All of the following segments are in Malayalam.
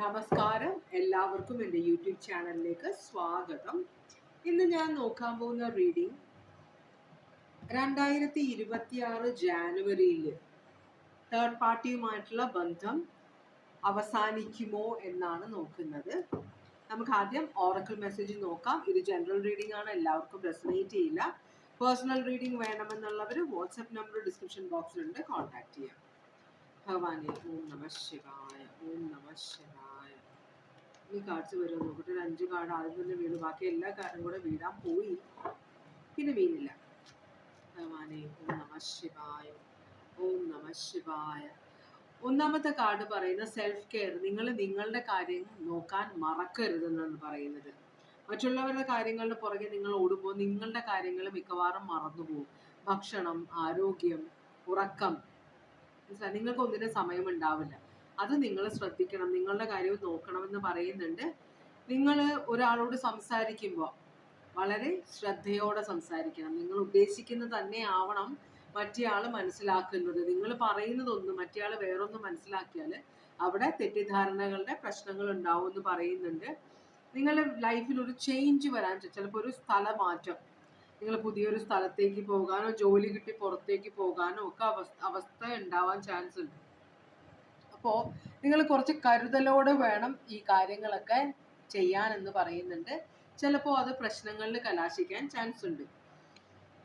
നമസ്കാരം. എല്ലാവർക്കും എന്റെ യൂട്യൂബ് ചാനലിലേക്ക് സ്വാഗതം. ഇന്ന് ഞാൻ നോക്കാൻ പോകുന്ന റീഡിംഗ് രണ്ടായിരത്തി ഇരുപത്തി ആറ് ജാനുവരിയിൽ തേർഡ് പാർട്ടിയുമായിട്ടുള്ള ബന്ധം അവസാനിക്കുമോ എന്നാണ് നോക്കുന്നത്. നമുക്ക് ആദ്യം ഓറക്കിൾ മെസ്സേജ് നോക്കാം. ഇത് ജനറൽ റീഡിംഗ് ആണ്. എല്ലാവർക്കും റെസനേറ്റ് ചെയ്യില്ല. പേഴ്സണൽ റീഡിംഗ് വേണമെന്നുള്ളവർ വാട്സപ്പ് നമ്പർ ഡിസ്ക്രിപ്ഷൻ ബോക്സിലുണ്ട് കോൺടാക്ട് ചെയ്യാം. ഭഗവാനെ ഓം നമ ശിവായ ഓം നമ ശിവായ. ഈ കാർഡ്സ് വരും നോക്കട്ടെ ഒരു അഞ്ച് കാർഡ് ആദ്യം തന്നെ വീണു. ബാക്കി എല്ലാ കാർഡും കൂടെ വീടാൻ പോയി. പിന്നെ വീണില്ല. ഭഗവാനെ ഓം നമ ശിവായ ഓം നമ ശിവായ. ഒന്നാമത്തെ കാർഡ് പറയുന്ന സെൽഫ് കെയർ നിങ്ങൾ നിങ്ങളുടെ കാര്യങ്ങൾ നോക്കാൻ മറക്കരുത് എന്നാണ് പറയുന്നത്. മറ്റുള്ളവരുടെ കാര്യങ്ങളുടെ പുറകെ നിങ്ങൾ ഓടുമ്പോൾ നിങ്ങളുടെ കാര്യങ്ങൾ മിക്കവാറും മറന്നുപോകും. ഭക്ഷണം ആരോഗ്യം ഉറക്കം മനസ്സിലായി? നിങ്ങൾക്ക് ഒന്നിനും സമയമുണ്ടാവില്ല അത് നിങ്ങൾ ശ്രദ്ധിക്കണം നിങ്ങളുടെ കാര്യവും നോക്കണമെന്ന് പറയുന്നുണ്ട്. നിങ്ങൾ ഒരാളോട് സംസാരിക്കുമ്പോൾ വളരെ ശ്രദ്ധയോടെ സംസാരിക്കണം. നിങ്ങൾ ഉദ്ദേശിക്കുന്നത് തന്നെ ആവണം മറ്റേയാൾ മനസ്സിലാക്കുന്നത്. നിങ്ങൾ പറയുന്നതൊന്നും മറ്റേയാൾ വേറൊന്നും മനസ്സിലാക്കിയാൽ അവിടെ തെറ്റിദ്ധാരണകളുടെ പ്രശ്നങ്ങൾ ഉണ്ടാവും എന്ന് പറയുന്നുണ്ട്. നിങ്ങളുടെ ലൈഫിൽ ഒരു ചേഞ്ച് വരാൻ ചിലപ്പോൾ ഒരു സ്ഥലമാറ്റം നിങ്ങൾ പുതിയൊരു സ്ഥലത്തേക്ക് പോകാനോ ജോലി കിട്ടി പുറത്തേക്ക് പോകാനോ ഒക്കെ അവസ്ഥ ഉണ്ടാവാൻ ചാൻസ് ഉണ്ട്. അപ്പോൾ നിങ്ങൾ കുറച്ച് കരുതലോടെ വേണം ഈ കാര്യങ്ങളൊക്കെ ചെയ്യാനെന്ന് പറയുന്നുണ്ട്. ചിലപ്പോൾ അത് പ്രശ്നങ്ങളിൽ കലാശിക്കാൻ ചാൻസ് ഉണ്ട്.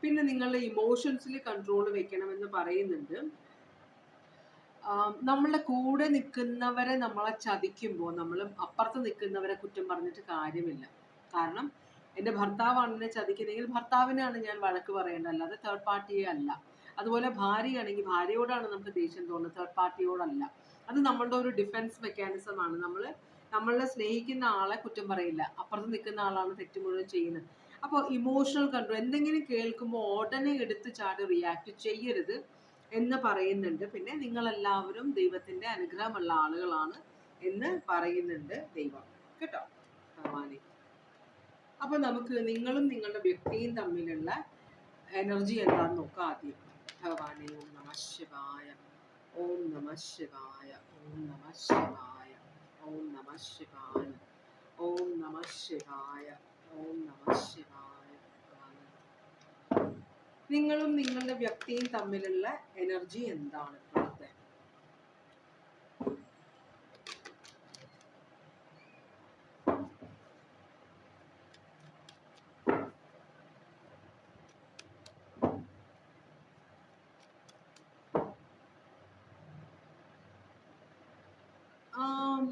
പിന്നെ നിങ്ങളുടെ ഇമോഷൻസിൽ കൺട്രോൾ വെക്കണമെന്ന് പറയുന്നുണ്ട്. നമ്മളെ നമ്മളുടെ കൂടെ നിൽക്കുന്നവരെ നമ്മളെ ചതിക്കുമ്പോൾ നമ്മൾ അപ്പുറത്ത് നിൽക്കുന്നവരെ കുറ്റം പറഞ്ഞിട്ട് കാര്യമില്ല. കാരണം എന്റെ ഭർത്താവാണ് എന്നെ ചതിക്കുന്നതെങ്കിൽ ഭർത്താവിനാണ് ഞാൻ വഴക്ക് പറയേണ്ടത്. അല്ലാതെ തേർഡ് പാർട്ടിയെ അല്ല. അതുപോലെ ഭാര്യയാണെങ്കിൽ ഭാര്യയോടാണ് നമുക്ക് ദേഷ്യം തോന്നുന്നത്. തേർഡ് പാർട്ടിയോടല്ല അത് നമ്മളുടെ ഒരു ഡിഫൻസ് മെക്കാനിസം ആണ്. നമ്മൾ നമ്മളെ സ്നേഹിക്കുന്ന ആളെ കുറ്റം പറയില്ല. അപ്പുറത്ത് നിൽക്കുന്ന ആളാണ് തെറ്റ് മുഴുവൻ ചെയ്യുന്നത്. അപ്പോൾ ഇമോഷണൽ കൺട്രോൾ എന്തെങ്കിലും കേൾക്കുമ്പോൾ ഉടനെ എടുത്ത് ചാടി റിയാക്ട് ചെയ്യരുത് എന്ന് പറയുന്നുണ്ട്. പിന്നെ നിങ്ങളെല്ലാവരും ദൈവത്തിന്റെ അനുഗ്രഹമുള്ള ആളുകളാണ് എന്ന് പറയുന്നുണ്ട് ദൈവം. കേട്ടോ? ഭഗവാനെ. അപ്പൊ നമുക്ക് നിങ്ങളും നിങ്ങളുടെ വ്യക്തിയും തമ്മിലുള്ള എനർജി എന്താന്ന് നോക്കാം ആദ്യം. ഭഗവാനെ ഓം നമ ശിവായ. ഓം നമ ശിവായ. ഓം നമ ശിവായ. ഓം നമ ശിവായ. ഓം നമ ശിവായ. ഓം നമ ശിവായ. നിങ്ങളും നിങ്ങളുടെ വ്യക്തിയും തമ്മിലുള്ള എനർജി എന്താണ് ഇപ്പോഴത്തെ ആം,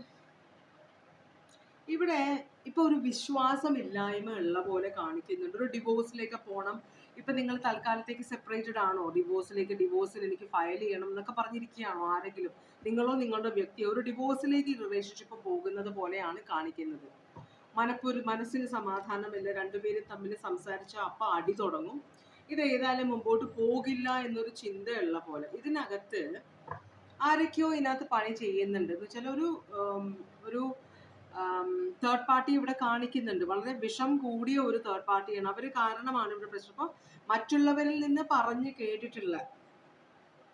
ഇവിടെ ഇപ്പൊ ഒരു വിശ്വാസമില്ലായ്മ ഉള്ള പോലെ കാണിക്കുന്നുണ്ട്. ഒരു ഡിവോഴ്സിലേക്ക് പോകണം ഇപ്പൊ നിങ്ങൾ തൽക്കാലത്തേക്ക് സെപ്പറേറ്റഡ് ആണോ? ഡിവോഴ്സിലേക്ക് ഡിവോഴ്സിൽ എനിക്ക് ഫയൽ ചെയ്യണം എന്നൊക്കെ പറഞ്ഞിരിക്കുകയാണോ ആരെങ്കിലും? നിങ്ങളോ നിങ്ങളുടെ വ്യക്തിയോ ഒരു ഡിവോഴ്സിലേക്ക് റിലേഷൻഷിപ്പ് പോകുന്നത് പോലെയാണ് കാണിക്കുന്നത്. മനപ്പൊരു മനസ്സിന് സമാധാനമില്ല രണ്ടുപേരും തമ്മിൽ സംസാരിച്ച അപ്പ അടി തുടങ്ങും. ഇത് ഏതായാലും മുമ്പോട്ട് പോകില്ല എന്നൊരു ചിന്തയുള്ള പോലെ. ഇതിനകത്ത് ആരൊക്കെയോ ഇതിനകത്ത് പണി ചെയ്യുന്നുണ്ട്. എന്ന് വെച്ചാൽ ഒരു ഒരു തേർഡ് പാർട്ടി ഇവിടെ കാണിക്കുന്നുണ്ട്. വളരെ വിഷം കൂടിയ ഒരു തേർഡ് പാർട്ടിയാണ് അവർ കാരണമാണ് ഇവിടെ പ്രശ്നം. അപ്പോൾ മറ്റുള്ളവരിൽ നിന്ന് പറഞ്ഞ് കേട്ടിട്ടുള്ള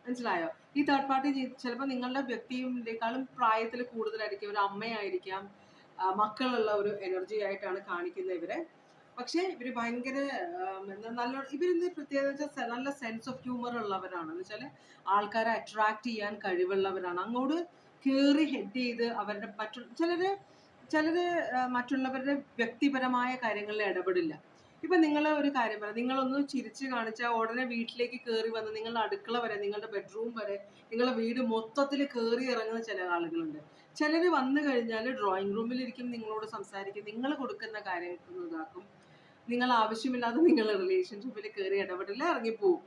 മനസ്സിലായോ? ഈ തേർഡ് പാർട്ടി ചിലപ്പോൾ നിങ്ങളുടെ വ്യക്തിയേക്കാളും പ്രായത്തിൽ കൂടുതലായിരിക്കും. ഒരു അമ്മയായിരിക്കാം. മക്കളുള്ള ഒരു എനർജി ആയിട്ടാണ് കാണിക്കുന്നത് ഇവരെ. പക്ഷേ ഇവർ ഭയങ്കര നല്ല ഇവരിന്ന് പ്രത്യേകത വെച്ചാൽ നല്ല സെൻസ് ഓഫ് ഹ്യൂമർ ഉള്ളവരാണ്. എന്ന് വെച്ചാൽ ആൾക്കാരെ അട്രാക്ട് ചെയ്യാൻ കഴിവുള്ളവരാണ്. അങ്ങോട്ട് കയറി ഹെഡ് ചെയ്ത് അവരുടെ മറ്റു ചിലര് ചിലര് ആ, മറ്റുള്ളവരുടെ വ്യക്തിപരമായ കാര്യങ്ങളിൽ ഇടപെടില്ല. ഇപ്പൊ നിങ്ങൾ ഒരു കാര്യം പറയാം നിങ്ങളൊന്ന് ചിരിച്ച് കാണിച്ചാൽ ഉടനെ വീട്ടിലേക്ക് കയറി വന്ന് നിങ്ങളുടെ അടുക്കള വരെ നിങ്ങളുടെ ബെഡ്റൂം വരെ നിങ്ങളുടെ വീട് മൊത്തത്തിൽ കയറി ഇറങ്ങുന്ന ചില ആളുകളുണ്ട്. ചിലര് വന്നു കഴിഞ്ഞാൽ ഡ്രോയിങ് റൂമിലിരിക്കും നിങ്ങളോട് സംസാരിക്കും നിങ്ങൾ കൊടുക്കുന്ന കാര്യങ്ങൾ ഇതാക്കും. നിങ്ങൾ ആവശ്യമില്ലാതെ നിങ്ങളുടെ റിലേഷൻഷിപ്പിൽ കയറി ഇടപെടില്ല ഇറങ്ങിപ്പോവും.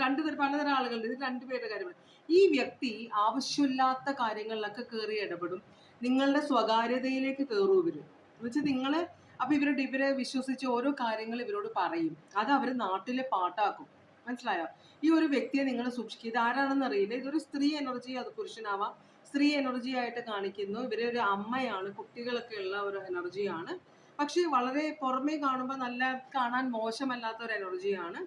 രണ്ട് തരം പലതരം ആളുകളുണ്ട്. ഇത് രണ്ടുപേരുടെ കാര്യമാണ് ഈ വ്യക്തി ആവശ്യമില്ലാത്ത കാര്യങ്ങളിലൊക്കെ കയറി ഇടപെടും. നിങ്ങളുടെ സ്വകാര്യതയിലേക്ക് കയറും ഇവർ എന്നുവെച്ചാൽ നിങ്ങൾ അപ്പൊ ഇവരുടെ ഇവരെ വിശ്വസിച്ച് ഓരോ കാര്യങ്ങൾ ഇവരോട് പറയും. അത് അവർ നാട്ടിലെ പാട്ടാക്കും. മനസ്സിലായോ? ഈ ഒരു വ്യക്തിയെ നിങ്ങൾ സൂക്ഷിക്കുക. ഇത് ആരാണെന്ന് അറിയില്ല. ഇതൊരു സ്ത്രീ എനർജി അത് പുരുഷനാവാം. സ്ത്രീ എനർജി ആയിട്ട് കാണിക്കുന്നു. ഇവരെ ഒരു അമ്മയാണ്. കുട്ടികളൊക്കെ ഉള്ള ഒരു എനർജിയാണ്. പക്ഷെ വളരെ പുറമേ കാണുമ്പോൾ നല്ല കാണാൻ മോശമല്ലാത്ത ഒരു എനർജിയാണ്.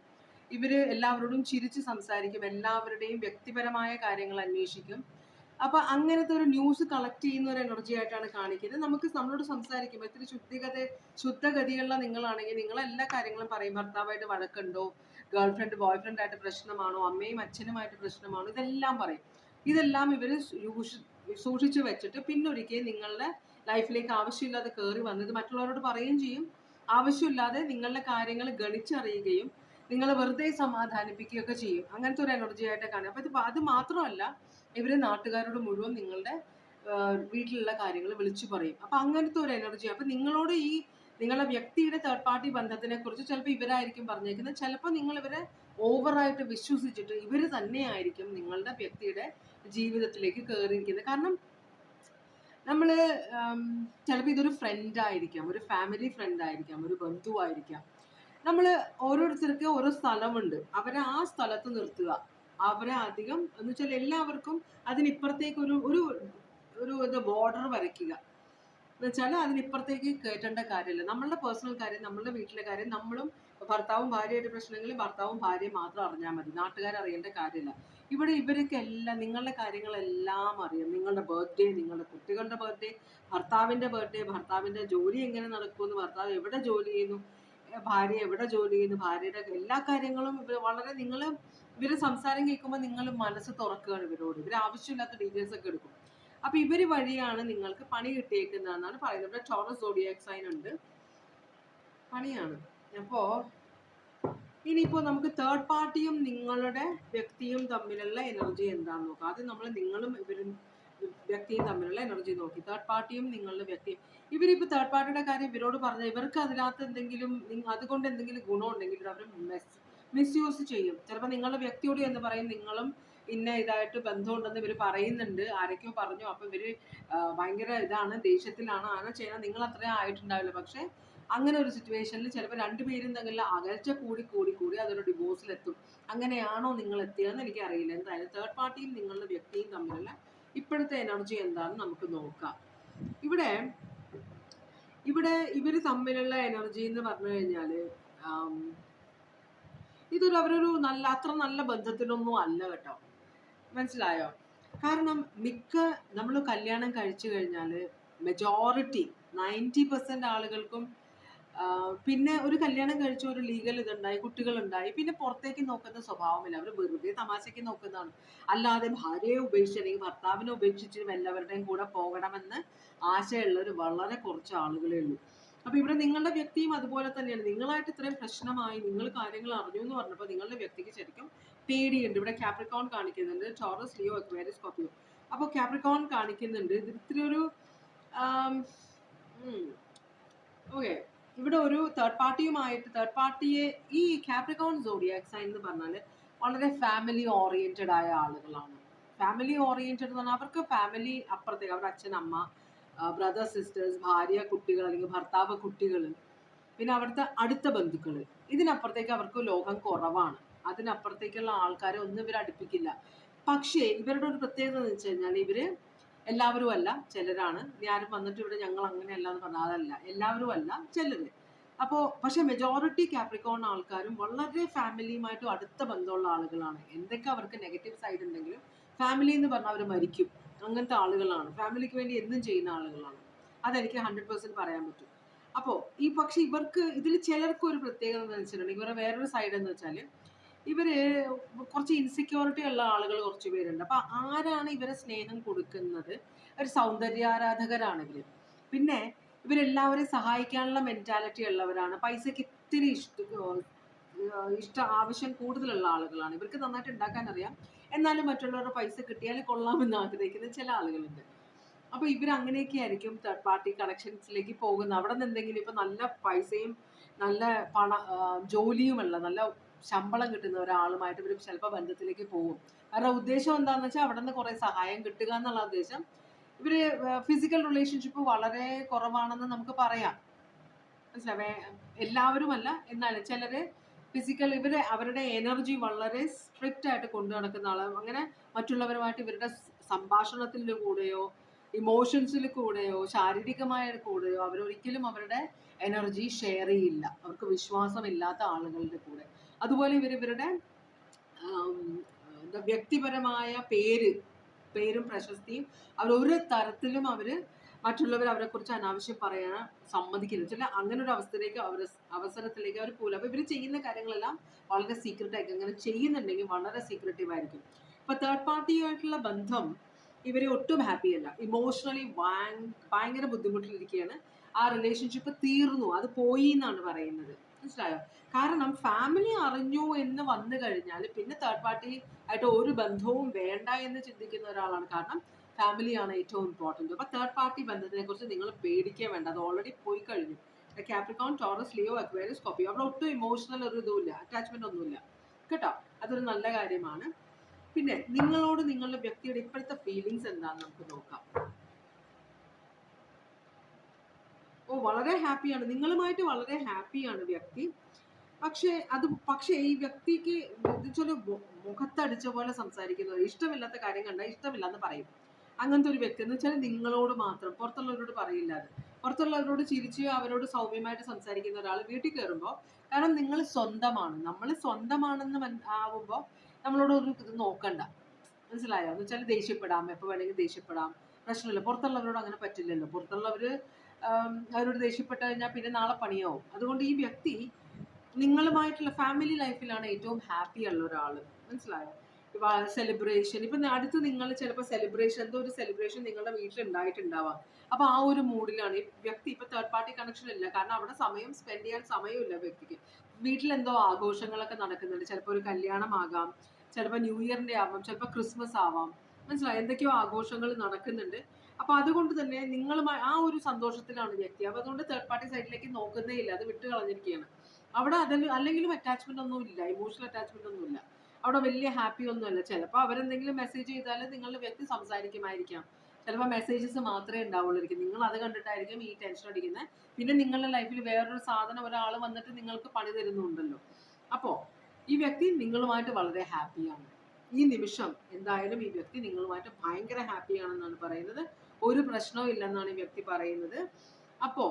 ഇവർ എല്ലാവരോടും ചിരിച്ച് സംസാരിക്കും. എല്ലാവരുടെയും വ്യക്തിപരമായ കാര്യങ്ങൾ അന്വേഷിക്കും. അപ്പൊ അങ്ങനത്തെ ഒരു ന്യൂസ് കളക്ട് ചെയ്യുന്ന ഒരു എനർജി ആയിട്ടാണ് കാണിക്കുന്നത്. നമുക്ക് നമ്മളോട് സംസാരിക്കുമ്പോൾ ഇത്തിരി ശുദ്ധിഗത ശുദ്ധഗതിയുള്ള നിങ്ങളാണെങ്കിൽ നിങ്ങൾ എല്ലാ കാര്യങ്ങളും പറയും. ഭർത്താവായിട്ട് വഴക്കുണ്ടോ? ഗേൾ ഫ്രണ്ട് ബോയ് ഫ്രണ്ട് ആയിട്ട് പ്രശ്നമാണോ? അമ്മയും അച്ഛനുമായിട്ട് പ്രശ്നമാണോ? ഇതെല്ലാം പറയും. ഇതെല്ലാം ഇവർ സൂക്ഷിച്ചു വെച്ചിട്ട് പിന്നൊരിക്കൽ നിങ്ങളുടെ ലൈഫിലേക്ക് ആവശ്യമില്ലാതെ കയറി വന്നത് മറ്റുള്ളവരോട് പറയുകയും ചെയ്യും. ആവശ്യമില്ലാതെ നിങ്ങളുടെ കാര്യങ്ങൾ ഗണിച്ചറിയുകയും നിങ്ങളെ വെറുതെ സമാധാനിപ്പിക്കുകയൊക്കെ ചെയ്യും. അങ്ങനത്തെ ഒരു എനർജി ആയിട്ട് കാണും അപ്പൊ ഇത് അത് മാത്രമല്ല ഇവർ നാട്ടുകാരോട് മുഴുവൻ നിങ്ങളുടെ വീട്ടിലുള്ള കാര്യങ്ങൾ വിളിച്ചു പറയും. അപ്പൊ അങ്ങനത്തെ ഒരു എനർജി അപ്പൊ നിങ്ങളോട് ഈ നിങ്ങളുടെ വ്യക്തിയുടെ തേർഡ് പാർട്ടി ബന്ധത്തിനെ കുറിച്ച് ചിലപ്പോൾ ഇവരായിരിക്കും പറഞ്ഞേക്കുന്നത്. ചിലപ്പോൾ നിങ്ങൾ ഇവരെ ഓവറായിട്ട് വിശ്വസിച്ചിട്ട് ഇവർ തന്നെയായിരിക്കും നിങ്ങളുടെ വ്യക്തിയുടെ ജീവിതത്തിലേക്ക് കയറിയിരിക്കുന്നത് കാരണം നമ്മൾ ചിലപ്പോൾ ഇതൊരു ഫ്രണ്ട് ആയിരിക്കാം ഒരു ഫാമിലി ഫ്രണ്ട് ആയിരിക്കാം ഒരു ബന്ധുവായിരിക്കാം. നമ്മൾ ഓരോരുത്തർക്ക് ഓരോ സ്ഥലമുണ്ട്. അവരെ ആ സ്ഥലത്ത് നിർത്തുക. അവരെ അധികം എന്ന് വെച്ചാൽ എല്ലാവർക്കും അതിനിപ്പുറത്തേക്ക് ഒരു ഒരു ഒരു ഇത് ബോർഡർ വരയ്ക്കുക. എന്ന് വെച്ചാൽ അതിനിപ്പുറത്തേക്ക് കയറ്റേണ്ട കാര്യമില്ല. നമ്മളുടെ പേഴ്സണൽ കാര്യം നമ്മളുടെ വീട്ടിലെ കാര്യം നമ്മളും ഭർത്താവും ഭാര്യയുടെ പ്രശ്നങ്ങളിൽ ഭർത്താവും ഭാര്യയും മാത്രം അറിഞ്ഞാൽ മതി. നാട്ടുകാർ അറിയേണ്ട കാര്യമില്ല. ഇവിടെ ഇവരൊക്കെ എല്ലാം നിങ്ങളുടെ കാര്യങ്ങളെല്ലാം അറിയാം. നിങ്ങളുടെ ബർത്ത്ഡേ നിങ്ങളുടെ കുട്ടികളുടെ ബർത്ത്ഡേ ഭർത്താവിന്റെ ബർത്ത്ഡേ ഭർത്താവിന്റെ ജോലി എങ്ങനെ നടക്കുമെന്ന് ഭർത്താവ് എവിടെ ജോലി ചെയ്യുന്നു ഭാര്യ എവിടെ ജോലി ചെയ്യുന്നു ഭാര്യയുടെ എല്ലാ കാര്യങ്ങളും വളരെ നിങ്ങൾ ഇവരെ സംസാരം കേൾക്കുമ്പോൾ നിങ്ങൾ മനസ്സ് തുറക്കുകയാണ് ഇവരോട്. ഇവർ ആവശ്യമില്ലാത്ത ഡീറ്റെയിൽസ് ഒക്കെ എടുക്കും. അപ്പൊ ഇവർ വഴിയാണ് നിങ്ങൾക്ക് പണി കിട്ടിയേക്കുന്നതെന്നാണ് പറയുന്നത്. ഇവിടെ ടോറസ് സോഡിയാക് സൈൻ ഉണ്ട്. പണിയാണ്. അപ്പോ ഇനിയിപ്പോ നമുക്ക് തേർഡ് പാർട്ടിയും നിങ്ങളുടെ വ്യക്തിയും തമ്മിലുള്ള എനർജി എന്താന്ന് നോക്കാം. ആദ്യം നമ്മൾ നിങ്ങളും ഇവരും വ്യക്തിയും തമ്മിലുള്ള എനർജി നോക്കി. തേർഡ് പാർട്ടിയും നിങ്ങളുടെ വ്യക്തിയും. ഇവരിപ്പോ തേർഡ് പാർട്ടിയുടെ കാര്യം ഇവരോട് പറഞ്ഞ ഇവർക്ക് അതിനകത്ത് എന്തെങ്കിലും അതുകൊണ്ട് എന്തെങ്കിലും ഗുണമുണ്ടെങ്കിൽ അവർ മിസ്യൂസ് ചെയ്യും. ചിലപ്പോൾ നിങ്ങളുടെ വ്യക്തിയോട് എന്ന് പറയും നിങ്ങളും ഇന്ന ഇതായിട്ട് ബന്ധമുണ്ടെന്ന് ഇവർ പറയുന്നുണ്ട്. ആരൊക്കെയോ പറഞ്ഞു. അപ്പം ഇവർ ആ, ഭയങ്കര ഇതാണ് ദേഷ്യത്തിലാണ്. അങ്ങനെ ചെയ്യണം നിങ്ങൾ അത്രയും ആയിട്ടുണ്ടാവില്ല. പക്ഷേ അങ്ങനെ ഒരു സിറ്റുവേഷനിൽ ചിലപ്പോൾ രണ്ടുപേരും തമ്മിൽ അകൽച്ച കൂടി കൂടി കൂടി അതൊരു ഡിവോഴ്സിലെത്തും. അങ്ങനെയാണോ നിങ്ങൾ എത്തിയതെന്ന് എനിക്കറിയില്ല. എന്തായാലും തേർഡ് പാർട്ടിയും നിങ്ങളുടെ വ്യക്തിയും തമ്മിലുള്ള ഇപ്പോഴത്തെ എനർജി എന്താണെന്ന് നമുക്ക് നോക്കാം. ഇവിടെ ഇവിടെ ഇവർ തമ്മിലുള്ള എനർജി എന്ന് പറഞ്ഞു കഴിഞ്ഞാൽ ആം, ഇതൊരു അവരൊരു നല്ല അത്ര നല്ല ബന്ധത്തിലൊന്നും അല്ല കേട്ടോ. മനസ്സിലായോ? കാരണം മിക്ക നമ്മൾ കല്യാണം കഴിച്ചു കഴിഞ്ഞാൽ മെജോറിറ്റി നയന്റി പെർസെന്റ് ആളുകൾക്കും പിന്നെ ഒരു കല്യാണം കഴിച്ച ഒരു ലീഗൽ ഇതുണ്ടായി കുട്ടികളുണ്ടായി പിന്നെ പുറത്തേക്ക് നോക്കുന്ന സ്വഭാവമില്ല. അവർ വെറുതെ തമാശയ്ക്ക് നോക്കുന്നതാണ്. അല്ലാതെ ഭാര്യയെ ഉപേക്ഷിച്ച് അല്ലെങ്കിൽ ഭർത്താവിനെ ഉപേക്ഷിച്ച് എല്ലാവരുടെയും കൂടെ പോകണമെന്ന് ആശയമുള്ളവർ വളരെ കുറച്ച് ആളുകളേ ഉള്ളൂ. അപ്പൊ ഇവിടെ നിങ്ങളുടെ വ്യക്തിയും അതുപോലെ തന്നെയാണ്. നിങ്ങളായിട്ട് ഇത്രയും പ്രശ്നമായി നിങ്ങൾ കാര്യങ്ങൾ അറിഞ്ഞു എന്ന് പറഞ്ഞപ്പോൾ നിങ്ങളുടെ വ്യക്തിക്ക് ശരിക്കും പേടിയുണ്ട്. ഇവിടെ കാപ്രിക്കോൺ കാണിക്കുന്നുണ്ട് ടോറസ് ലിയോ അക്വേരിസ് സ്കോർപ്പിയോ അപ്പോൾ കാപ്രിക്കോൺ കാണിക്കുന്നുണ്ട്. ഇത് ഇത്തിരി ഒരു ഓക്കെ ഇവിടെ ഒരു തേർഡ് പാർട്ടിയുമായിട്ട് തേർഡ് പാർട്ടിയെ ഈ കാപ്രിക്കോൺ സോഡിയാക് സൈൻ എന്ന് പറഞ്ഞാൽ വളരെ ഫാമിലി ഓറിയന്റഡ് ആയ ആളുകളാണ്. ഫാമിലി ഓറിയന്റഡ് എന്ന് പറഞ്ഞാൽ അവർക്ക് ഫാമിലി അപ്പുറത്തേക്ക് അവരുടെ അച്ഛൻ അമ്മ ബ്രദർ സിസ്റ്റേഴ്സ് ഭാര്യ കുട്ടികൾ അല്ലെങ്കിൽ ഭർത്താവ് കുട്ടികൾ പിന്നെ അവിടുത്തെ അടുത്ത ബന്ധുക്കൾ ഇതിനപ്പുറത്തേക്ക് അവർക്ക് ലോകം കുറവാണ്. അതിനപ്പുറത്തേക്കുള്ള ആൾക്കാരെ ഒന്നും ഇവർ അടുപ്പിക്കില്ല. പക്ഷേ ഇവരുടെ ഒരു പ്രത്യേകത എന്ന് വെച്ച് കഴിഞ്ഞാൽ ഇവർ എല്ലാവരും അല്ല ചിലരാണ്. ഞാനും വന്നിട്ട് ഇവിടെ ഞങ്ങൾ അങ്ങനെയല്ല എന്ന് പറഞ്ഞാൽ അതല്ല. എല്ലാവരും അല്ല ചിലര്. അപ്പോ പക്ഷെ മെജോറിറ്റി കാപ്രിക്കോൺ ആൾക്കാരും വളരെ ഫാമിലിയുമായിട്ടും അടുത്ത ബന്ധമുള്ള ആളുകളാണ്. എന്തൊക്കെ അവർക്ക് നെഗറ്റീവ് സൈഡ് ഉണ്ടെങ്കിലും ഫാമിലി എന്ന് പറഞ്ഞാൽ അവർ മരിക്കും. അങ്ങനത്തെ ആളുകളാണ്. ഫാമിലിക്ക് വേണ്ടി എന്തും ചെയ്യുന്ന ആളുകളാണ്. അതെനിക്ക് ഹൺഡ്രഡ് പെർസെന്റ് പറയാൻ പറ്റും. അപ്പോൾ ഈ പക്ഷെ ഇവർക്ക് ഇതിൽ ചിലർക്ക് ഒരു പ്രത്യേകത എന്ന് വെച്ചിട്ടുണ്ടെങ്കിൽ ഇവരുടെ വേറൊരു സൈഡ് എന്ന് വെച്ചാൽ ഇവർ കുറച്ച് ഇൻസെക്യൂരിറ്റി ഉള്ള ആളുകൾ കുറച്ച് പേരുണ്ട്. അപ്പോൾ ആരാണ് ഇവരെ സ്നേഹം കൊടുക്കുന്നത്? ഒരു സൗന്ദര്യാരാധകരാണ് ഇവർ പിന്നെ ഇവരെല്ലാവരെയും സഹായിക്കാനുള്ള മെന്റാലിറ്റി ഉള്ളവരാണ്. പൈസക്ക് ഇത്തിരി ഇഷ്ട ഇഷ്ട ആവശ്യം കൂടുതലുള്ള ആളുകളാണ്. ഇവർക്ക് നന്നായിട്ട് ഉണ്ടാക്കാൻ അറിയാം. എന്നാലും മറ്റുള്ളവരുടെ പൈസ കിട്ടിയാൽ കൊള്ളാമെന്ന് ആഗ്രഹിക്കുന്ന ചില ആളുകളുണ്ട്. അപ്പൊ ഇവർ അങ്ങനെയൊക്കെ ആയിരിക്കും തേർഡ് പാർട്ടി കണക്ഷൻസിലേക്ക് പോകുന്നത്. അവിടെ നിന്ന് എന്തെങ്കിലും ഇപ്പൊ നല്ല പൈസയും നല്ല പണ ജോലിയും ജോലിയുമുള്ള നല്ല ശമ്പളം കിട്ടുന്ന ഒരാളുമായിട്ട് ഇവർ ചിലപ്പോൾ ബന്ധത്തിലേക്ക് പോകും. അവരുടെ ഉദ്ദേശം എന്താണെന്ന് വെച്ചാൽ അവിടെ നിന്ന് കുറെ സഹായം കിട്ടുക എന്നുള്ള ഉദ്ദേശം. ഇവർ ഫിസിക്കൽ റിലേഷൻഷിപ്പ് വളരെ കുറവാണെന്ന് നമുക്ക് പറയാം. മനസ്സിലാവേ എല്ലാവരും അല്ല എന്നാലും ചിലര് ഫിസിക്കൽ ഇവർ അവരുടെ എനർജി വളരെ സ്ട്രിക്റ്റ് ആയിട്ട് കൊണ്ടു നടക്കുന്ന ആളാണ്. അങ്ങനെ മറ്റുള്ളവരുമായിട്ട് ഇവരുടെ സംഭാഷണത്തിന്റെ കൂടെയോ ഇമോഷൻസിൽ കൂടെയോ ശാരീരികമായ കൂടെയോ അവരൊരിക്കലും അവരുടെ എനർജി ഷെയർ ചെയ്യില്ല. അവർക്ക് വിശ്വാസമില്ലാത്ത ആളുകളുടെ കൂടെ. അതുപോലെ ഇവർ ഇവരുടെ വ്യക്തിപരമായ പേര് പേരും പ്രശസ്തിയും അവർ ഒരു തരത്തിലും അവർ മറ്റുള്ളവർ അവരെ കുറിച്ച് അനാവശ്യം പറയാൻ സമ്മതിക്കില്ല ചില അങ്ങനെ ഒരു അവസ്ഥയിലേക്ക് അവർ അവസരത്തിലേക്ക് അവർ പോലും അപ്പൊ ഇവർ ചെയ്യുന്ന കാര്യങ്ങളെല്ലാം വളരെ സീക്രട്ട് ആയിരിക്കും. അങ്ങനെ ചെയ്യുന്നുണ്ടെങ്കിൽ വളരെ സീക്രട്ടീവ് ആയിരിക്കും. ഇപ്പൊ തേർഡ് പാർട്ടിയായിട്ടുള്ള ബന്ധം ഇവരെ ഒട്ടും ഹാപ്പി അല്ല. ഇമോഷണലി ഭയങ്കര ബുദ്ധിമുട്ടിലിരിക്കുകയാണ് ആ റിലേഷൻഷിപ്പ് തീർന്നു. അത് പോയി എന്നാണ് പറയുന്നത്. മനസ്സിലായോ? കാരണം ഫാമിലി അറിഞ്ഞു എന്ന് വന്നു കഴിഞ്ഞാൽ പിന്നെ തേർഡ് പാർട്ടി ആയിട്ട് ഒരു ബന്ധവും വേണ്ട എന്ന് ചിന്തിക്കുന്ന ഒരാളാണ്. കാരണം ഫാമിലിയാണ് ഏറ്റവും ഇമ്പോർട്ടന്റ് അപ്പൊ തേർഡ് പാർട്ടി ബന്ധത്തിനെ കുറിച്ച് നിങ്ങൾ പേടിക്കാൻ വേണ്ട. അത് ഓൾറെഡി പോയി കഴിഞ്ഞു. Capricorn Taurus Leo Aquarius copy അവിടെ ഒട്ടും ഇമോഷണൽ ഒരു ഇതുമില്ല. അറ്റാച്ച്മെന്റ് ഒന്നുമില്ല. കേട്ടോ? അതൊരു നല്ല കാര്യമാണ്. പിന്നെ നിങ്ങളോട് നിങ്ങളുടെ വ്യക്തിയുടെ ഇപ്പോഴത്തെ ഫീലിങ്സ് എന്താണെന്ന് നമുക്ക് നോക്കാം. ഓ വളരെ ഹാപ്പിയാണ് നിങ്ങളുമായിട്ട് വളരെ ഹാപ്പിയാണ് വ്യക്തി. പക്ഷേ അത് പക്ഷേ ഈ വ്യക്തിക്ക് ചില മുഖത്തടിച്ച പോലെ സംസാരിക്കുന്നത് ഇഷ്ടമില്ലാത്ത കാര്യം കണ്ടാൽ ഇഷ്ടമില്ലാന്ന് പറയും. അങ്ങനത്തെ ഒരു വ്യക്തി. എന്ന് വെച്ചാൽ നിങ്ങളോട് മാത്രം. പുറത്തുള്ളവരോട് പറയില്ല അത്. പുറത്തുള്ളവരോട് ചിരിച്ച് അവരോട് സൗമ്യമായിട്ട് സംസാരിക്കുന്ന ഒരാൾ വീട്ടിൽ കയറുമ്പോൾ കാരണം നിങ്ങൾ സ്വന്തമാണ്. നമ്മൾ സ്വന്തമാണെന്ന് ആവുമ്പോൾ നമ്മളോട് ഒരു ഇത് നോക്കണ്ട. മനസ്സിലായോ? എന്ന് വെച്ചാൽ ദേഷ്യപ്പെടാം. എപ്പോൾ വേണമെങ്കിൽ ദേഷ്യപ്പെടാം. പ്രശ്നമില്ല. പുറത്തുള്ളവരോട് അങ്ങനെ പറ്റില്ലല്ലോ. പുറത്തുള്ളവര് അവരോട് ദേഷ്യപ്പെട്ട് കഴിഞ്ഞാൽ പിന്നെ നാളെ പണിയാവും. അതുകൊണ്ട് ഈ വ്യക്തി നിങ്ങളുമായിട്ടുള്ള ഫാമിലി ലൈഫിലാണ് ഏറ്റവും ഹാപ്പി ഉള്ള ഒരാൾ മനസ്സിലായോ? സെലിബ്രേഷൻ ഇപ്പൊ അടുത്ത് നിങ്ങൾ ചിലപ്പോൾ സെലിബ്രേഷൻ എന്തോ ഒരു സെലിബ്രേഷൻ നിങ്ങളുടെ വീട്ടിൽ ഉണ്ടായിട്ടുണ്ടാവാം അപ്പൊ ആ ഒരു മൂഡിലാണ്. ഈ വ്യക്തി ഇപ്പൊ തേർഡ് പാർട്ടി കണക്ഷൻ ഇല്ല. കാരണം അവിടെ സമയം സ്പെൻഡ് ചെയ്യാൻ സമയമില്ല വ്യക്തിക്ക്. വീട്ടിൽ എന്തോ ആഘോഷങ്ങളൊക്കെ നടക്കുന്നുണ്ട്. ചിലപ്പോൾ ഒരു കല്യാണം ആകാം ചിലപ്പോൾ ന്യൂ ഇയറിന്റെ ആവാം. ചിലപ്പോൾ ക്രിസ്മസ് ആവാം. മനസ്സിലായി? എന്തൊക്കെയോ ആഘോഷങ്ങൾ നടക്കുന്നുണ്ട്. അപ്പൊ അതുകൊണ്ട് തന്നെ നിങ്ങളുമായി ആ ഒരു സന്തോഷത്തിലാണ് വ്യക്തി. അപ്പൊ അതുകൊണ്ട് തേർഡ് പാർട്ടി സൈഡിലേക്ക് നോക്കുന്നേ ഇല്ല. അത് വിട്ട് കളഞ്ഞിരിക്കുകയാണ് അവിടെ അതിൽ അല്ലെങ്കിലും അറ്റാച്ച്മെന്റ് ഒന്നും ഇല്ല ഇമോഷണൽ അറ്റാച്ച്മെന്റ് ഒന്നും ഇല്ല അവിടെ വലിയ ഹാപ്പി ഒന്നുമല്ല. ചിലപ്പോൾ അവരെന്തെങ്കിലും മെസ്സേജ് ചെയ്താൽ നിങ്ങളുടെ വ്യക്തി സംസാരിക്കുമായിരിക്കാം. ചിലപ്പോൾ മെസ്സേജസ് മാത്രമേ ഉണ്ടാവുള്ളൂ നിങ്ങൾ അത് കണ്ടിട്ടായിരിക്കും ഈ ടെൻഷൻ അടിക്കുന്നത്. പിന്നെ നിങ്ങളുടെ ലൈഫിൽ വേറൊരു സാധനം ഒരാൾ വന്നിട്ട് നിങ്ങൾക്ക് പണി തരുന്നുണ്ടല്ലോ. അപ്പോൾ ഈ വ്യക്തി നിങ്ങളുമായിട്ട് വളരെ ഹാപ്പിയാണ് ഈ നിമിഷം എന്തായാലും ഈ വ്യക്തി നിങ്ങളുമായിട്ട് ഭയങ്കര ഹാപ്പിയാണെന്നാണ് പറയുന്നത്. ഒരു പ്രശ്നവും ഇല്ലെന്നാണ് ഈ വ്യക്തി പറയുന്നത്. അപ്പോൾ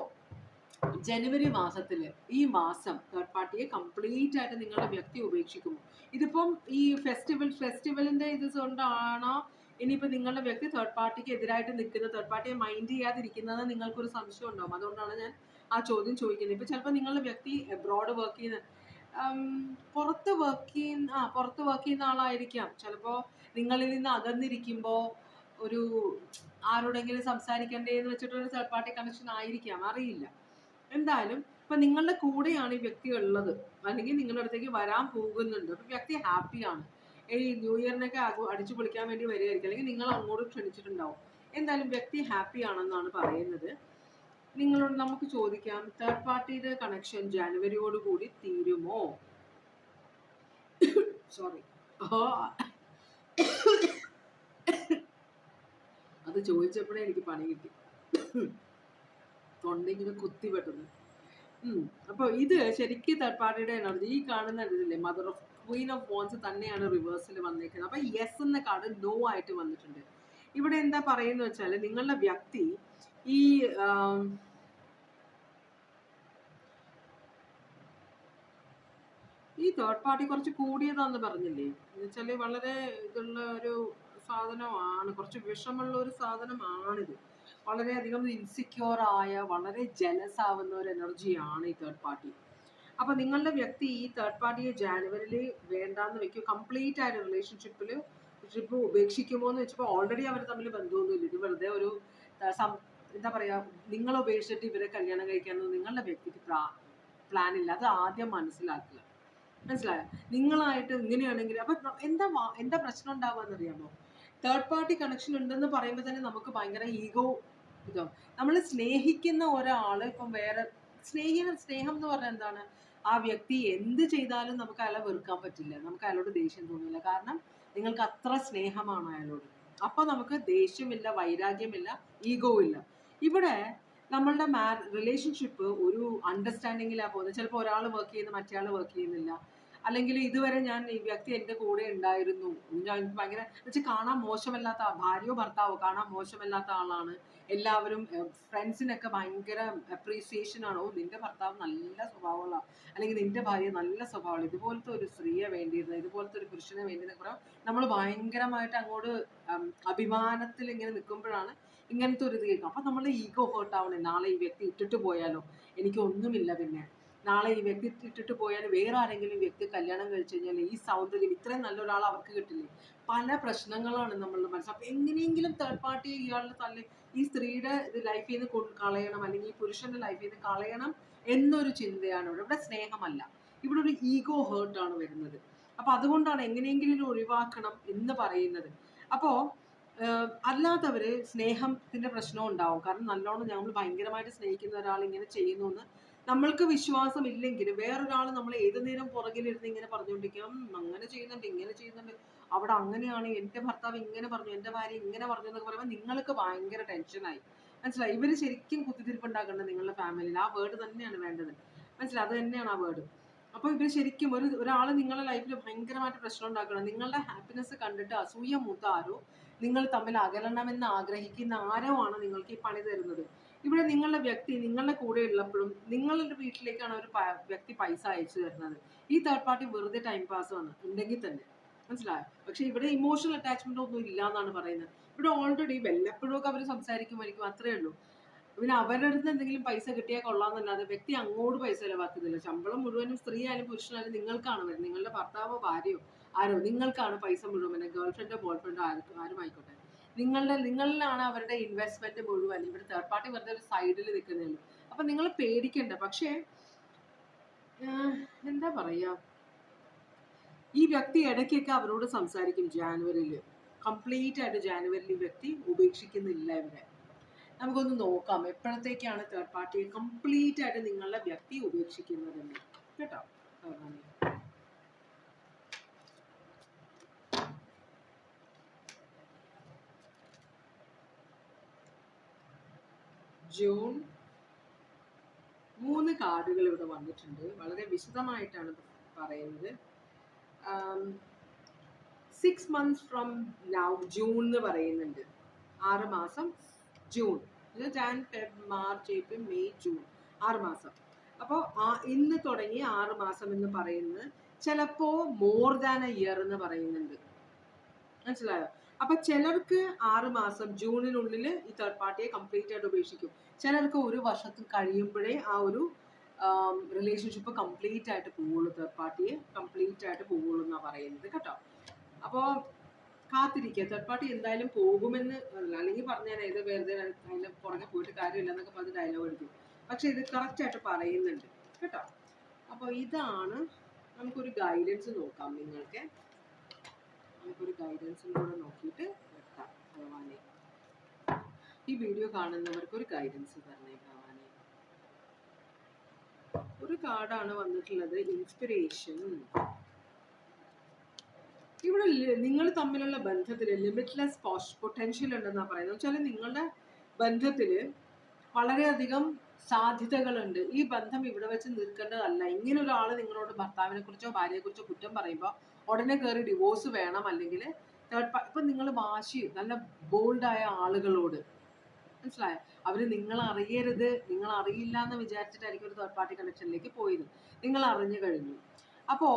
ജനുവരി മാസത്തിൽ ഈ മാസം തേർഡ് പാർട്ടിയെ കംപ്ലീറ്റ് ആയിട്ട് നിങ്ങളുടെ വ്യക്തി ഉപേക്ഷിക്കുമോ ഇതിപ്പം ഈ ഫെസ്റ്റിവൽ ഫെസ്റ്റിവലിന്റെ ഇത് കൊണ്ടാണോ ഇനിയിപ്പോൾ നിങ്ങളുടെ വ്യക്തി തേർഡ് പാർട്ടിക്ക് എതിരായിട്ട് നിൽക്കുന്ന തേർഡ് പാർട്ടിയെ മൈൻഡ് ചെയ്യാതിരിക്കുന്നത് നിങ്ങൾക്കൊരു സംശയം ഉണ്ടാവും. അതുകൊണ്ടാണ് ഞാൻ ആ ചോദ്യം ചോദിക്കുന്നത്. ഇപ്പം ചിലപ്പോൾ നിങ്ങളുടെ വ്യക്തി എബ്രോഡ് വർക്ക് ചെയ്യുന്ന പുറത്ത് വർക്ക് ചെയ്യുന്ന ആ പുറത്ത് വർക്ക് ചെയ്യുന്ന ആളായിരിക്കാം. ചിലപ്പോൾ നിങ്ങളിൽ നിന്ന് അകന്നിരിക്കുമ്പോൾ ഒരു ആരോടെങ്കിലും സംസാരിക്കണ്ടേ എന്ന് വെച്ചിട്ടൊരു തേർഡ് പാർട്ടി കണക്ഷൻ ആയിരിക്കാം. അറിയില്ല. എന്തായാലും ഇപ്പൊ നിങ്ങളുടെ കൂടെയാണ് ഈ വ്യക്തി ഉള്ളത് അല്ലെങ്കിൽ നിങ്ങളുടെ അടുത്തേക്ക് വരാൻ പോകുന്നുണ്ട്. അപ്പൊ വ്യക്തി ഹാപ്പിയാണ് ഈ ന്യൂ ഇയറിനൊക്കെ അടിച്ചു പൊളിക്കാൻ വേണ്ടി വരികയായിരിക്കും. അല്ലെങ്കിൽ നിങ്ങൾ അങ്ങോട്ട് ക്ഷണിച്ചിട്ടുണ്ടാവും. എന്തായാലും വ്യക്തി ഹാപ്പി ആണെന്നാണ് പറയുന്നത്. നിങ്ങളോട് നമുക്ക് ചോദിക്കാം തേർഡ് പാർട്ടിയുടെ കണക്ഷൻ ജാനുവരിയോട് കൂടി തീരുമോ? സോറി അത് ചോദിച്ചപ്പോഴേ എനിക്ക് പണി കിട്ടി. തൊണ്ടിങ്ങനെ കുത്തി പെട്ടെന്ന് അപ്പോൾ അപ്പൊ ഇത് ശരിക്കും തേർഡ് എനർജി ഈ കാണുന്ന ഇതില്ലേ mother of queen of wands തന്നെയാണ് റിവേഴ്സിൽ വന്നിരിക്കുന്നത് അപ്പൊ യെസ് എന്ന കാർഡ് നോ ആയിട്ട് വന്നിട്ടുണ്ട്. ഇവിടെ എന്താ പറയുന്നത് വെച്ചാൽ നിങ്ങളുടെ വ്യക്തി ഈ ഈ തേർഡ് പാർട്ടി കുറച്ച് കൂടിയതാന്ന് പറഞ്ഞില്ലേ? എന്ന് വെച്ചാൽ വളരെ ഇതുള്ള ഒരു സാധനമാണ്. കുറച്ച് വിഷമുള്ള ഒരു സാധനമാണിത്. വളരെയധികം ഇൻസെക്യൂർ ആയ വളരെ ജലസ് ആവുന്ന ഒരു എനർജിയാണ് ഈ തേർഡ് പാർട്ടി അപ്പൊ നിങ്ങളുടെ വ്യക്തി ഈ തേർഡ് പാർട്ടിയെ ജാനുവരിയിൽ വേണ്ടാന്ന് വെക്കും കംപ്ലീറ്റ് ആയ റിലേഷൻഷിപ്പിൽ ട്രിപ്പ് ഉപേക്ഷിക്കുമോ എന്ന് വെച്ചപ്പോൾ ഓൾറെഡി അവർ തമ്മിൽ ബന്ധമൊന്നുമില്ല ഇത് വെറുതെ ഒരു എന്താ പറയാ നിങ്ങൾ ഉപേക്ഷിച്ചിട്ട് ഇവരെ കല്യാണം കഴിക്കാനൊന്നും നിങ്ങളുടെ വ്യക്തിക്ക് പ്ലാൻ ഇല്ല. അത് ആദ്യം മനസ്സിലാക്കുക. മനസ്സിലായോ? നിങ്ങളായിട്ട് ഇങ്ങനെയാണെങ്കിൽ അപ്പൊ എന്താ എന്താ പ്രശ്നം ഉണ്ടാവുക അറിയാമോ തേർഡ് പാർട്ടി കണക്ഷൻ ഉണ്ടെന്ന് പറയുമ്പോൾ തന്നെ നമുക്ക് ഭയങ്കര ഈഗോ ഇതോ. നമ്മൾ സ്നേഹിക്കുന്ന ഒരാൾ ഇപ്പം വേറെ സ്നേഹി സ്നേഹം എന്ന് പറഞ്ഞാൽ എന്താണ്? ആ വ്യക്തി എന്ത് ചെയ്താലും നമുക്ക് അയാളെ വെറുക്കാൻ പറ്റില്ല. നമുക്ക് അയാളോട് ദേഷ്യം തോന്നില്ല. കാരണം നിങ്ങൾക്ക് അത്ര സ്നേഹമാണ് അയാളോട്. അപ്പൊ നമുക്ക് ദേഷ്യമില്ല വൈരാഗ്യമില്ല ഈഗോ ഇല്ല ഇവിടെ നമ്മളുടെ മാ റിലേഷൻഷിപ്പ് ഒരു അണ്ടർസ്റ്റാൻഡിങ്ങിലാണ് പോകുന്നത്. ചിലപ്പോൾ ഒരാൾ വർക്ക് ചെയ്യുന്ന മറ്റേ വർക്ക് ചെയ്യുന്നില്ല. അല്ലെങ്കിൽ ഇതുവരെ ഞാൻ ഈ വ്യക്തി എന്റെ കൂടെ ഉണ്ടായിരുന്നു. ഞാൻ ഭയങ്കര വെച്ചാൽ കാണാൻ മോശമല്ലാത്ത ഭാര്യയോ ഭർത്താവോ കാണാൻ മോശമല്ലാത്ത ആളാണ്. എല്ലാവരും ഫ്രണ്ട്സിനൊക്കെ ഭയങ്കര അപ്രീസിയേഷൻ ആണ്. ഓ നിന്റെ ഭർത്താവ് നല്ല സ്വഭാവമുള്ള അല്ലെങ്കിൽ നിന്റെ ഭാര്യ നല്ല സ്വഭാവമുള്ള ഇതുപോലത്തെ ഒരു സ്ത്രീയെ വേണ്ടിയിരുന്ന ഇതുപോലത്തെ ഒരു പുരുഷനെ വേണ്ടിയിരുന്ന കുറവ് നമ്മൾ ഭയങ്കരമായിട്ട് അങ്ങോട്ട് അഭിമാനത്തിൽ ഇങ്ങനെ നിൽക്കുമ്പോഴാണ് ഇങ്ങനത്തെ ഒരു ഇത് കേൾക്കും അപ്പൊ നമ്മൾ ഈഗോ ഹേർട്ട് ആവണേ. നാളെ ഈ വ്യക്തി ഇട്ടിട്ട് പോയാലോ? എനിക്കൊന്നുമില്ല പിന്നെ. നാളെ ഈ വ്യക്തി ഇട്ടിട്ട് പോയാൽ വേറെ ആരെങ്കിലും വ്യക്തി കല്യാണം കഴിച്ചു കഴിഞ്ഞാൽ ഈ സൗന്ദര്യം ഇത്രയും നല്ലൊരാൾ അവർക്ക് കിട്ടില്ലേ? പല പ്രശ്നങ്ങളാണ് നമ്മളുടെ മനസ്സിൽ. അപ്പൊ എങ്ങനെയെങ്കിലും തേർഡ് പാർട്ടി ഇയാളുടെ തള്ളി ഈ സ്ത്രീയുടെ ഇത് ലൈഫിൽ നിന്ന് കളയണം അല്ലെങ്കിൽ ഈ പുരുഷന്റെ ലൈഫിൽ നിന്ന് കളയണം എന്നൊരു ചിന്തയാണ് ഇവിടെ. ഇവിടെ സ്നേഹമല്ല. ഇവിടെ ഒരു ഈഗോ ഹേർട്ടാണ് വരുന്നത്. അപ്പൊ അതുകൊണ്ടാണ് എങ്ങനെയെങ്കിലും ഒഴിവാക്കണം എന്ന് പറയുന്നത്. അപ്പോ ഏഹ് അല്ലാത്തവര് സ്നേഹത്തിന്റെ പ്രശ്നം ഉണ്ടാവും. കാരണം നല്ലോണം ഞങ്ങൾ ഭയങ്കരമായിട്ട് സ്നേഹിക്കുന്ന ഒരാൾ ഇങ്ങനെ ചെയ്യുന്നു എന്ന് നമ്മൾക്ക് വിശ്വാസം ഇല്ലെങ്കിൽ വേറൊരാൾ നമ്മൾ ഏത് നേരം പുറകിലിരുന്ന് ഇങ്ങനെ പറഞ്ഞുകൊണ്ടിരിക്കും "ഉം, അങ്ങനെ ചെയ്യുന്നുണ്ട് ഇങ്ങനെ ചെയ്യുന്നുണ്ട്. അവിടെ അങ്ങനെയാണ് എന്റെ ഭർത്താവ് ഇങ്ങനെ പറഞ്ഞു എന്റെ ഭാര്യ ഇങ്ങനെ പറഞ്ഞു എന്നൊക്കെ പറയുമ്പോൾ നിങ്ങൾക്ക് ഭയങ്കര ടെൻഷനായി മനസ്സിലായി? ഇവർ ശരിക്കും കുത്തിത്തിരിപ്പുണ്ടാക്കേണ്ടത് നിങ്ങളുടെ ഫാമിലിയിൽ ആ വേർഡ് തന്നെയാണ് വേണ്ടത്. മനസ്സിലായി? അത് തന്നെയാണ് ആ വേർഡ് അപ്പോൾ ഇവർ ശരിക്കും ഒരു ഒരാൾ നിങ്ങളുടെ ലൈഫിൽ ഭയങ്കരമായിട്ട് പ്രശ്നം ഉണ്ടാക്കണം. നിങ്ങളുടെ ഹാപ്പിനെസ് കണ്ടിട്ട് അസൂയ മൂത്ത ആരോ നിങ്ങൾ തമ്മിൽ അകലണമെന്ന് ആഗ്രഹിക്കുന്ന ആരോ ആണ് നിങ്ങൾക്ക് ഈ പണി തരുന്നത്. ഇവിടെ നിങ്ങളുടെ വ്യക്തി നിങ്ങളുടെ കൂടെ ഉള്ളപ്പോഴും നിങ്ങളുടെ വീട്ടിലേക്കാണ് ഒരു വ്യക്തി പൈസ അയച്ചു തരുന്നത്. ഈ തേർഡ് പാർട്ടി വെറുതെ ടൈം പാസ് ആണ്. ഉണ്ടെങ്കിൽ തന്നെ. മനസ്സിലായോ? പക്ഷെ ഇവിടെ ഇമോഷണൽ അറ്റാച്ച്മെന്റ് ഒന്നും ഇല്ല എന്നാണ് പറയുന്നത്. ഇവിടെ ഓൾറെഡി വല്ലപ്പോഴും ഒക്കെ അവർ സംസാരിക്കുമായിരിക്കും അത്രേ ഉള്ളൂ. പിന്നെ അവരുടെ അടുത്ത് എന്തെങ്കിലും പൈസ കിട്ടിയാൽ കൊള്ളാന്നല്ലാതെ വ്യക്തി അങ്ങോട്ട് പൈസ ചിലവാക്കുന്നില്ല. ശമ്പളം മുഴുവനും സ്ത്രീ ആയാലും പുരുഷനായാലും നിങ്ങൾക്കാണ് വരുന്നത്. നിങ്ങളുടെ ഭർത്താവോ ഭാര്യയോ ആരോ നിങ്ങൾക്കാണ് പൈസ മുഴുവൻ. ഗേൾ ഫ്രണ്ടോ ബോയ് ഫ്രണ്ടോ ആരും ആരും ആയിക്കോട്ടെ. നിങ്ങളുടെ നിങ്ങളിലാണ് അവരുടെ ഇൻവെസ്റ്റ്മെന്റ് മുഴുവൻ. ഇവിടെ തേർഡ് പാർട്ടി വെറുതെ ഒരു സൈഡിൽ നിൽക്കുന്നേ ഉള്ളൂ അപ്പൊ നിങ്ങൾ പേടിക്കണ്ട. പക്ഷേ എന്താ പറയാ? ഈ വ്യക്തി ഇടയ്ക്കൊക്കെ അവരോട് സംസാരിക്കും ജാനുവരിയിൽ കംപ്ലീറ്റ് ആയിട്ട് ജാനുവരിയിൽ വ്യക്തി ഉപേക്ഷിക്കുന്നില്ല ഇവരെ നമുക്കൊന്ന് നോക്കാം. എപ്പോഴത്തേക്കാണ് തേർഡ് പാർട്ടിയെ കംപ്ലീറ്റ് ആയിട്ട് നിങ്ങളുടെ വ്യക്തി ഉപേക്ഷിക്കുന്നതെന്ന്. കേട്ടോ? ജൂൺ മൂന്ന് കാർഡുകൾ ഇവിടെ വന്നിട്ടുണ്ട്. വളരെ വിശദമായിട്ടാണ് പറയുന്നത്. Six months from now June എന്ന് പറയുന്നുണ്ട്. ആറ് മാസം June Jan Feb March April May June ആറ് മാസം. അപ്പോൾ ഇന്ന് തുടങ്ങി ആറ് മാസം എന്ന് പറയുന്നത് ചിലപ്പോൾ മോർ ദാൻ എ ഇയർ എന്ന് പറയുന്നുണ്ട്. മനസ്സിലായോ? അപ്പൊ ചിലർക്ക് ആറ് മാസം ജൂണിനുള്ളിൽ ഈ തേർഡ് പാർട്ടിയെ കംപ്ലീറ്റ് ആയിട്ട് ഉപേക്ഷിക്കും. ചിലർക്ക് ഒരു വർഷത്തിൽ കഴിയുമ്പോഴേ ആ ഒരു റിലേഷൻഷിപ്പ് കംപ്ലീറ്റ് ആയിട്ട് പോവുള്ളൂ. തേർഡ് പാർട്ടിയെ കംപ്ലീറ്റ് ആയിട്ട് പോവുള്ളൂ എന്നാണ് പറയുന്നത് കേട്ടോ. അപ്പോൾ കാത്തിരിക്കുക. തേർഡ് പാർട്ടി എന്തായാലും പോകുമെന്ന് അല്ല, അല്ലെങ്കിൽ പറഞ്ഞാൽ ഇത് വെറുതെ അതിന്റെ പുറകെ പോയിട്ട് കാര്യമില്ല എന്നൊക്കെ പറഞ്ഞ് ഡയലോഗ് അടിക്കും പക്ഷെ ഇത് കറക്റ്റ് ആയിട്ട് പറയുന്നുണ്ട് കേട്ടോ. അപ്പോൾ ഇതാണ് നമുക്കൊരു ഗൈഡൻസ് നോക്കാം. നിങ്ങൾക്ക് നമുക്കൊരു ഗൈഡൻസും കൂടെ നോക്കിയിട്ട് നിർത്താം. ഭഗവാനെ. ഈ വീഡിയോ കാണുന്നവർക്ക് ഒരു ഗൈഡൻസ് പറഞ്ഞേ ഭവാനെ. ഒരു കാർഡാണ് വന്നിട്ടുള്ളത് ഇൻസ്പിറേഷൻ ഇവിടെ നിങ്ങൾ തമ്മിലുള്ള ബന്ധത്തിൽ ലിമിറ്റ്ലെസ് പൊട്ടൻഷ്യൽ ഉണ്ടെന്നാണ് പറയുന്നത്. വെച്ചാൽ നിങ്ങളുടെ ബന്ധത്തിൽ വളരെയധികം സാധ്യതകളുണ്ട്. ഈ ബന്ധം ഇവിടെ വെച്ച് നിൽക്കേണ്ടതല്ല. ഇങ്ങനെ ഒരാൾ നിങ്ങളോട് ഭർത്താവിനെ കുറിച്ചോ ഭാര്യയെ കുറിച്ചോ കുറ്റം പറയുമ്പോൾ ഉടനെ കയറി ഡിവോഴ്സ് വേണം. അല്ലെങ്കിൽ തേർഡ് ഇപ്പം നിങ്ങൾ വാശി നല്ല ബോൾഡായ ആളുകളോട് മനസ്സിലായോ? അവർ നിങ്ങൾ അറിയരുത് നിങ്ങൾ അറിയില്ല എന്ന് വിചാരിച്ചിട്ടായിരിക്കും ഒരു തേർഡ് പാർട്ടി കണക്ഷനിലേക്ക് പോയത്. നിങ്ങൾ അറിഞ്ഞു കഴിഞ്ഞു. അപ്പോൾ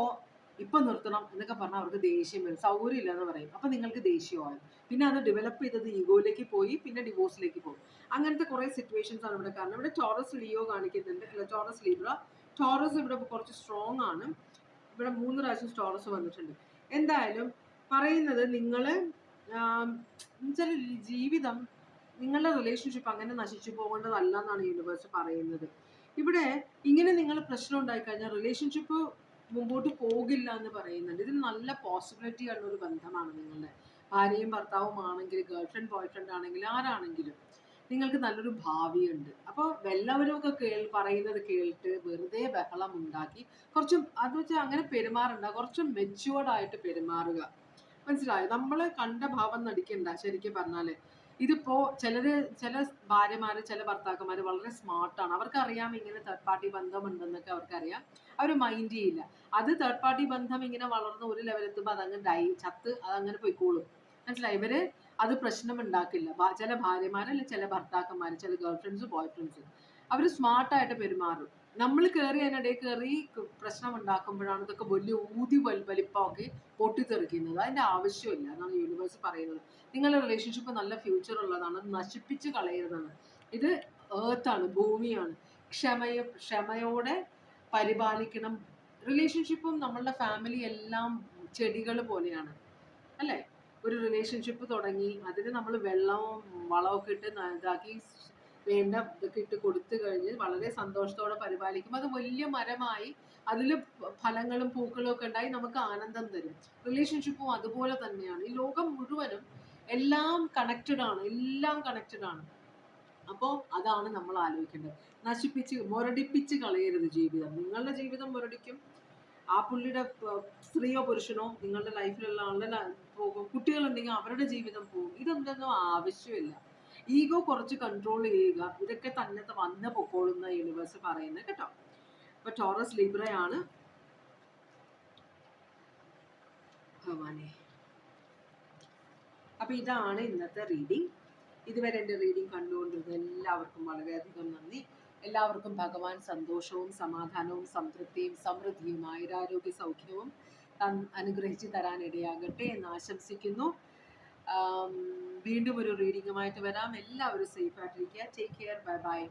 ഇപ്പം നിർത്തണം എന്നൊക്കെ പറഞ്ഞാൽ അവർക്ക് ദേഷ്യം വരും. സൗകര്യം എന്ന് പറയും. അപ്പൊ നിങ്ങൾക്ക് ദേഷ്യമായി പിന്നെ അത് ഡെവലപ്പ് ചെയ്തത് ഈഗോയിലേക്ക് പോയി പിന്നെ ഡിവോഴ്സിലേക്ക് പോകും. അങ്ങനത്തെ കുറേ സിറ്റുവേഷൻസ് ആണ് ഇവിടെ കാരണം ഇവിടെ ടോറസ് ലിയോ കാണിക്കുന്നുണ്ട്. അല്ല ടോറസ് ലീബ്ര ടോറസ് ഇവിടെ കുറച്ച് സ്ട്രോങ് ആണ്. ഇവിടെ മൂന്ന് പ്രാവശ്യം ടോറസ് വന്നിട്ടുണ്ട്. എന്തായാലും പറയുന്നത് നിങ്ങൾ വെച്ചാൽ ജീവിതം നിങ്ങളുടെ റിലേഷൻഷിപ്പ് അങ്ങനെ നശിച്ചു പോകേണ്ടതല്ല എന്നാണ് യൂണിവേഴ്സ് പറയുന്നത്. ഇവിടെ ഇങ്ങനെ നിങ്ങൾ പ്രശ്നം ഉണ്ടായി കഴിഞ്ഞാൽ റിലേഷൻഷിപ്പ് മുമ്പോട്ട് പോകില്ല എന്ന് പറയുന്നുണ്ട്. ഇത് നല്ല പോസിബിലിറ്റി ഉള്ള ഒരു ബന്ധമാണ് നിങ്ങളുടെ. ഭാര്യയും ഭർത്താവും ആണെങ്കിൽ ഗേൾ ഫ്രണ്ട് ബോയ് ഫ്രണ്ട് ആണെങ്കിൽ ആരാണെങ്കിലും നിങ്ങൾക്ക് നല്ലൊരു ഭാവിയുണ്ട്. അപ്പോൾ എല്ലാവരും ഒക്കെ കേൾ പറയുന്നത് കേട്ട് വെറുതെ ബഹളം ഉണ്ടാക്കി കുറച്ചും അത് വെച്ചാൽ അങ്ങനെ പെരുമാറണ്ട കുറച്ച് മെച്ചുവേർഡ് ആയിട്ട് പെരുമാറുക. മനസ്സിലായോ? നമ്മൾ കണ്ട ഭാവം നടിക്കണ്ട ശരിക്കും പറഞ്ഞാൽ. ഇതിപ്പോ ചിലര് ചില ഭാര്യമാര് ചില ഭർത്താക്കന്മാര് വളരെ സ്മാർട്ടാണ് അവർക്കറിയാം ഇങ്ങനെ തേർഡ് പാർട്ടി ബന്ധമുണ്ടെന്നൊക്കെ അവർക്കറിയാം. അവർ മൈൻഡ് ചെയ്യില്ല. അത് തേർഡ് പാർട്ടി ബന്ധം ഇങ്ങനെ വളർന്ന് ഒരു ലെവലെത്തുമ്പോൾ അതങ്ങ് ഡൈ ചത്ത് അതങ്ങനെ പോയിക്കോളും. മനസ്സിലായി? ഇവർ അത് പ്രശ്നം ഉണ്ടാക്കില്ല. ചില ഭാര്യമാര് അല്ലെങ്കിൽ ചില ഭർത്താക്കന്മാർ ചില ഗേൾ ഫ്രണ്ട്സ് ബോയ് ഫ്രണ്ട്സ് അവർ സ്മാർട്ടായിട്ട് പെരുമാറും. നമ്മൾ കയറി അതിനിടയിൽ കയറി പ്രശ്നം ഉണ്ടാക്കുമ്പോഴാണ് ഇതൊക്കെ വലിയ ഊതി വലിപ്പമൊക്കെ പൊട്ടിത്തെറിക്കുന്നത്. അതിന്റെ ആവശ്യമില്ല. എന്നാണ് യൂണിവേഴ്സ് പറയുന്നത്. നിങ്ങളുടെ റിലേഷൻഷിപ്പ് നല്ല ഫ്യൂച്ചർ ഉള്ളതാണ്. നശിപ്പിച്ച് കളയരുതാണ് ഇത് ഏർത്താണ് ഭൂമിയാണ്. ക്ഷമയ ക്ഷമയോടെ പരിപാലിക്കണം. റിലേഷൻഷിപ്പും നമ്മളുടെ ഫാമിലി എല്ലാം ചെടികൾ പോലെയാണ്. അല്ലേ? ഒരു റിലേഷൻഷിപ്പ് തുടങ്ങി. അതിന് നമ്മൾ വെള്ളവും വളമൊക്കെ ഇട്ട് ഇതാക്കി വേണ്ട ഇതൊക്കെ ഇട്ട് കൊടുത്തു കഴിഞ്ഞ് വളരെ സന്തോഷത്തോടെ പരിപാലിക്കും. അത് വലിയ മരമായി അതിൽ ഫലങ്ങളും പൂക്കളും ഒക്കെ ഉണ്ടായി നമുക്ക് ആനന്ദം തരും. റിലേഷൻഷിപ്പും അതുപോലെ തന്നെയാണ്. ഈ ലോകം മുഴുവനും എല്ലാം കണക്റ്റഡ് ആണ് എല്ലാം കണക്റ്റഡ് ആണ്. അപ്പോൾ അതാണ് നമ്മൾ ആലോചിക്കേണ്ടത്. നശിപ്പിച്ച് മുരടിപ്പിച്ച് കളയരുത് ജീവിതം. നിങ്ങളുടെ ജീവിതം മുരടിക്കും. ആ പുള്ളിയുടെ സ്ത്രീയോ പുരുഷനോ നിങ്ങളുടെ ലൈഫിലുള്ള ആളുടെ പോകും. കുട്ടികളുണ്ടെങ്കിൽ അവരുടെ ജീവിതം പോകും. ഇതൊന്നും ആവശ്യമില്ല. ഈഗോ കുറച്ച് കൺട്രോൾ ചെയ്യുക. ഇതൊക്കെ തന്നെ വന്ന് പൊക്കോളുന്ന യൂണിവേഴ്സ് പറയുന്നത് കേട്ടോ. അപ്പൊ ടോറസ് ലിബ്രയാണ് ഭവാനെ. അപ്പൊ ഇതാണ് ഇന്നത്തെ റീഡിംഗ് ഇതുവരെ എന്റെ റീഡിംഗ് കണ്ടുകൊണ്ടിരുന്ന എല്ലാവർക്കും വളരെയധികം നന്ദി. എല്ലാവർക്കും ഭഗവാൻ സന്തോഷവും സമാധാനവും സംതൃപ്തിയും സമൃദ്ധിയും ആയുരാരോഗ്യ സൗഖ്യവും അനുഗ്രഹിച്ചു തരാൻ ഇടയാകട്ടെ എന്ന് ആശംസിക്കുന്നു. വീണ്ടും ഒരു റീഡിങ്ങുമായിട്ട് വരാം. എല്ലാവരും സേഫ് ആയിട്ടിരിക്കുക. Take care bye bye